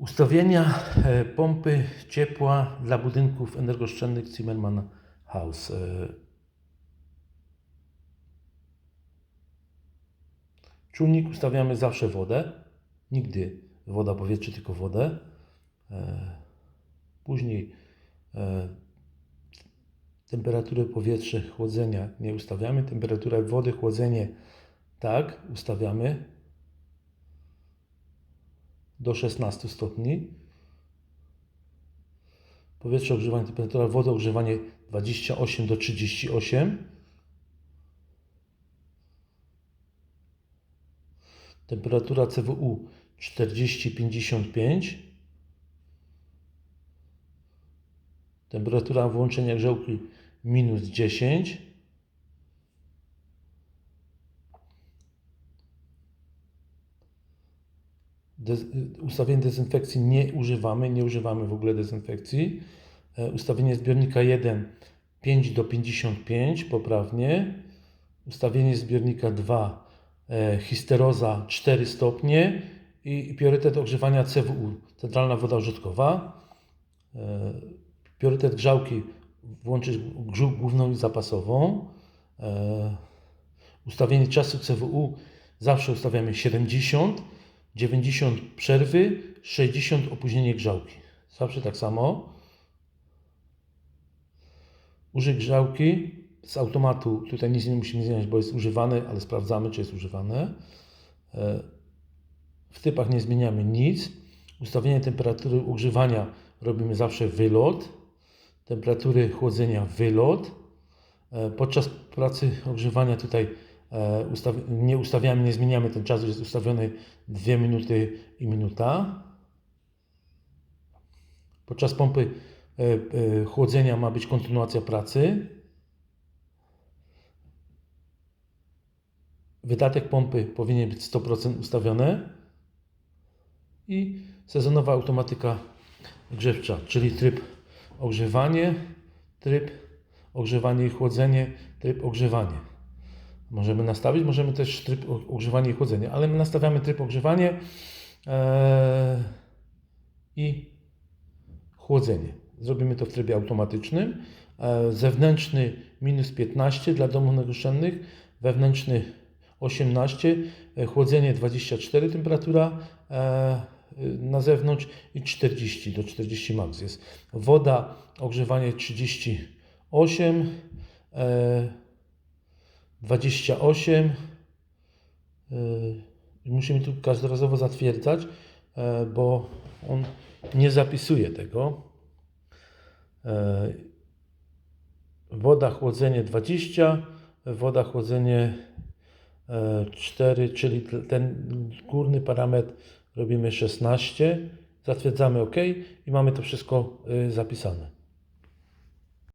Ustawienia e, pompy ciepła dla budynków energooszczędnych Zimmerman House. E, Czujnik ustawiamy zawsze wodę, nigdy woda, powietrze, tylko wodę. E, Później temperaturę powietrza, chłodzenia nie ustawiamy. Temperaturę wody, chłodzenie tak ustawiamy do 16 stopni. Powietrze ogrzewanie, temperatura wody ogrzewanie 28 do 38. Temperatura CWU 40-55. Temperatura włączenia grzałki minus 10. Dez, ustawienie dezynfekcji nie używamy, nie używamy w ogóle dezynfekcji. E, Ustawienie zbiornika 1 5 do 55 poprawnie. Ustawienie zbiornika 2 e, histeroza 4 stopnie i priorytet ogrzewania CWU, centralna woda użytkowa. E, Priorytet grzałki włączyć główną i zapasową. Ustawienie czasu CWU zawsze ustawiamy 70, 90 przerwy, 60 opóźnienie grzałki. Zawsze tak samo. Użyj grzałki z automatu. Tutaj nic nie musimy zmieniać, bo jest używane, ale sprawdzamy, czy jest używane. E, W typach nie zmieniamy nic. Ustawienie temperatury ogrzewania robimy zawsze wylot. Temperatury chłodzenia wylot. E, Podczas pracy ogrzewania tutaj ustaw- nie ustawiamy, nie zmieniamy ten czas, jest ustawiony 2 minuty i minuta. Podczas pompy e, e, chłodzenia ma być kontynuacja pracy. Wydatek pompy powinien być 100% ustawiony. I sezonowa automatyka grzewcza, czyli tryb ogrzewanie, tryb ogrzewanie i chłodzenie, tryb ogrzewanie. Możemy nastawić, możemy też tryb o- ogrzewanie i chłodzenie, ale my nastawiamy tryb ogrzewanie e, i chłodzenie. Zrobimy to w trybie automatycznym. E, zewnętrzny minus 15 dla domów energooszczędnych, wewnętrzny 18, e, chłodzenie 24 temperatura na zewnątrz i 40 do 40 max jest. Woda, ogrzewanie 38, e, 28. e, Musimy tu każdorazowo zatwierdzać, e, bo on nie zapisuje tego. E, Woda, chłodzenie 20, woda, chłodzenie e, 4, czyli t- ten górny parametr robimy 16, zatwierdzamy OK i mamy to wszystko y, zapisane.